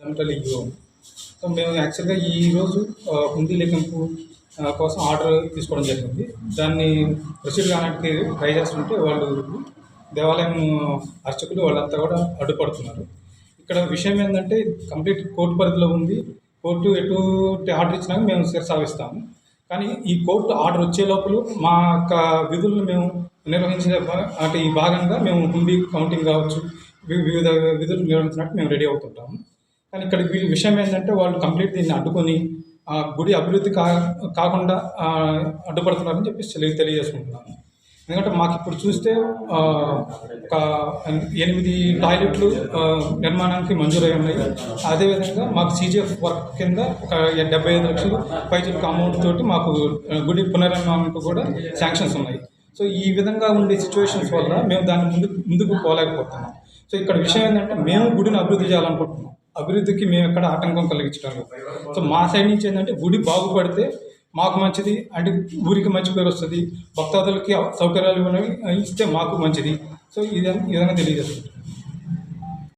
Central EO so మేము యాక్చువల్గా ఈరోజు హుందీ లేఖంపు కోసం ఆర్డర్ తీసుకోవడం జరిగింది. దాన్ని ప్రొసీడ్ కావడానికి ట్రై చేస్తుంటే వాళ్ళు దేవాలయం అర్చకులు వాళ్ళంతా కూడా అడ్డుపడుతున్నారు. ఇక్కడ విషయం ఏంటంటే కంప్లీట్ కోర్టు పరిధిలో ఉంది. కోర్టు ఎటు ఆర్డర్ ఇచ్చినాక మేము శిరసావిస్తాము కానీ ఈ కోర్టు ఆర్డర్ వచ్చే లోపల మా యొక్క విధులను మేము నిర్వహించే అంటే ఈ భాగంగా మేము హుండీ కౌంటింగ్ కావచ్చు వివిధ విధులు నిర్వహించినట్టు మేము రెడీ అవుతుంటాము. కానీ ఇక్కడ వీళ్ళ విషయం ఏంటంటే వాళ్ళు కంప్లీట్ దీన్ని అడ్డుకొని ఆ గుడి అభివృద్ధి కా కాకుండా అడ్డుపడుతున్నారని చెప్పి తెలియ తెలియజేసుకుంటున్నాను ఎందుకంటే మాకు ఇప్పుడు చూస్తే ఒక ఎనిమిది టాయిలెట్లు నిర్మాణానికి మంజూరై ఉన్నాయి. అదేవిధంగా మాకు సీజీఎఫ్ వర్క్ కింద ఒక డెబ్బై ఐదు లక్షలు పైచలకు అమౌంట్ తోటి మాకు గుడి పునర్నిర్మాణానికి కూడా శాంక్షన్స్ ఉన్నాయి. సో ఈ విధంగా ఉండే సిచ్యువేషన్స్ వల్ల మేము దాన్ని ముందు ముందుకు పోలేకపోతున్నాం. సో ఇక్కడ విషయం ఏంటంటే మేము గుడిని అభివృద్ధి చేయాలనుకుంటున్నాం. అభివృద్ధికి మేము ఎక్కడ ఆటంకం కలిగించడం లేదు. సో మా సైడ్ నుంచి ఏంటంటే గుడి బాగుపడితే మాకు మంచిది అంటే ఊరికి మంచి పేరు వస్తుంది భక్తాదులకి సౌకర్యాలు ఇవ్వడం ఇస్తే మాకు మంచిది సో ఇది ఈ విధంగా తెలియజేస్తుంది